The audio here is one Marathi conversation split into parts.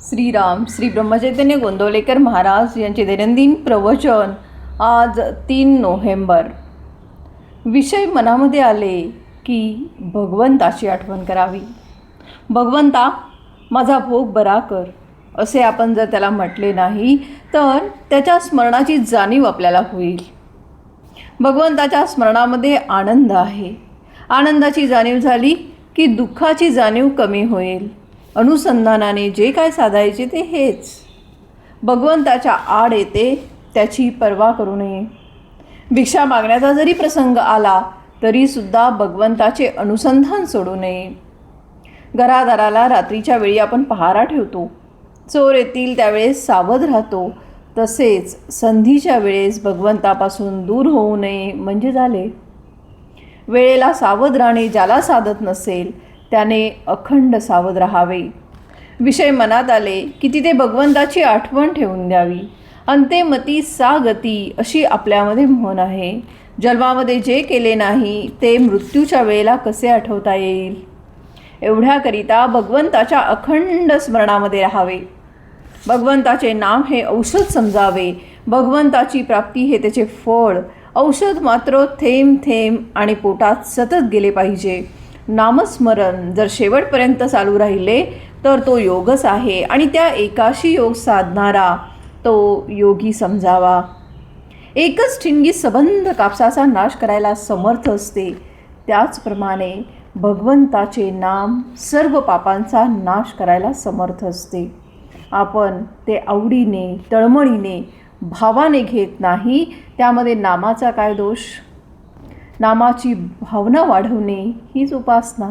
श्रीराम श्री ब्रह्मचैतन्य गोंदवलेकर महाराज यांचे दैनंदिन प्रवचन आज तीन नोव्हेंबर. विषय मनामध्ये आले की भगवंताची आठवण करावी. भगवंता माझा भोग बरा कर असे आपण जर त्याला म्हटले नाही तर त्याच्या स्मरणाची जाणीव आपल्याला होईल. भगवंताच्या स्मरणामध्ये आनंद आहे. आनंदाची जाणीव झाली की दुःखाची जाणीव कमी होईल. अनुसंधानाने जे काय साधायचे ते हेच. भगवंताच्या आड येते त्याची पर्वा करू नये. भिक्षा मागण्याचा जरी प्रसंग आला तरीसुद्धा भगवंताचे अनुसंधान सोडू नये. घरादाराला रात्रीच्या वेळी आपण पहारा ठेवतो. चोर येतील त्यावेळेस सावध राहतो. तसेच संधीच्या वेळेस भगवंतापासून दूर होऊ नये म्हणजे झाले. वेळेला सावध राहणे ज्याला साधत नसेल त्याने अखंड सावध राहावे. विषय मनात आले की तिथे भगवंताची आठवण ठेवून द्यावी. अंतेमती सा गती अशी आपल्यामध्ये म्हण आहे. जन्मामध्ये जे केले नाही ते मृत्यूच्या वेळेला कसे आठवता येईल? एवढ्याकरिता भगवंताच्या अखंड स्मरणामध्ये राहावे. भगवंताचे नाम हे औषध समजावे. भगवंताची प्राप्ती हे त्याचे फळ. औषध मात्र थेंब थेंब आणि पोटात सतत गेले पाहिजे. नामस्मरण जर शेवटपर्यंत चालू राहिले तर तो योगच आहे. आणि त्या एकाशी योग साधणारा तो योगी समजावा. एकच ठिणगी सबंध कापसाचा नाश करायला समर्थ असते. त्याचप्रमाणे भगवंताचे नाम सर्व पापांचा नाश करायला समर्थ असते. आपण ते आवडीने तळमळीने भावाने घेत नाही त्यामध्ये नामाचा काय दोष? नामाची भावना वाढवणे हीच उपासना.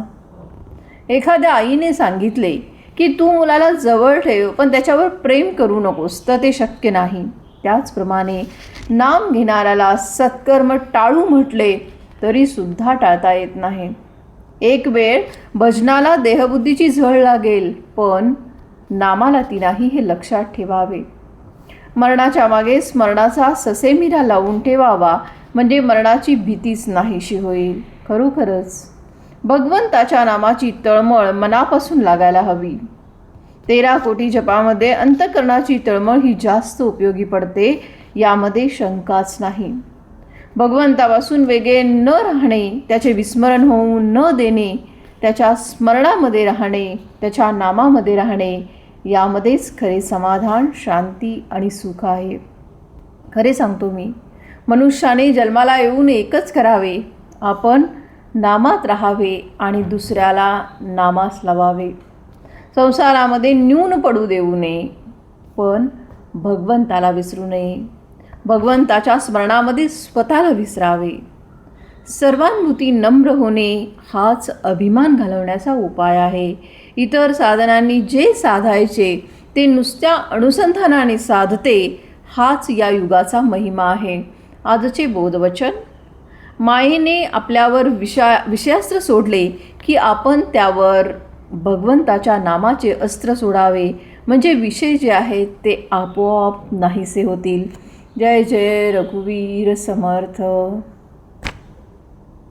एखाद्या आईने सांगितले की तू मुलाला जवळ ठेव पण त्याच्यावर प्रेम करू नकोस तर ते शक्य नाही. त्याचप्रमाणे नाम घेणाऱ्याला सत्कर्म टाळू म्हटले तरीसुद्धा टाळता येत नाही. एक वेळ भजनाला देहबुद्धीची झळ लागेल पण नामाला ती नाही हे लक्षात ठेवावे. मरणाच्या मागे स्मरणाचा ससेमिरा लावून ठेवावा म्हणजे मरणाची भीतीच नाहीशी होईल. खरोखरच. भगवंताच्या नामाची तळमळ मनापासून लागायला हवी. तेरा कोटी जपामध्ये अंतकरणाची तळमळ ही जास्त उपयोगी पडते यामध्ये शंकाच नाही. भगवंतापासून वेगळे न राहणे त्याचे विस्मरण होऊ न देणे त्याच्या स्मरणामध्ये राहणे त्याच्या नामामध्ये राहणे यामध्येच खरे समाधान शांती आणि सुख आहे. खरे सांगतो मी. मनुष्याने जन्माला येऊन एकच करावे. आपण नामात राहावे आणि दुसऱ्याला नामास लावावे. संसारामध्ये न्यून पडू देऊ नये पण भगवंताला विसरू नये. भगवंताच्या स्मरणामध्ये स्वतःला विसरावे. सर्वानुभूती नम्र होणे हाच अभिमान घालवण्याचा उपाय आहे. इतर साधनांनी जे साधायचे ते नुसत्या अनुसंधानाने साधते हाच या युगाचा महिमा आहे. आजचे बोधवचन. मायेने आपल्यावर विषा विषयास्त्र सोडले की आपण त्यावर भगवंताच्या नामाचे अस्त्र सोडावे. म्हणजे विषय जे आहेत ते आपोआप नाहीसे होतील. जय जय रघुवीर समर्थ.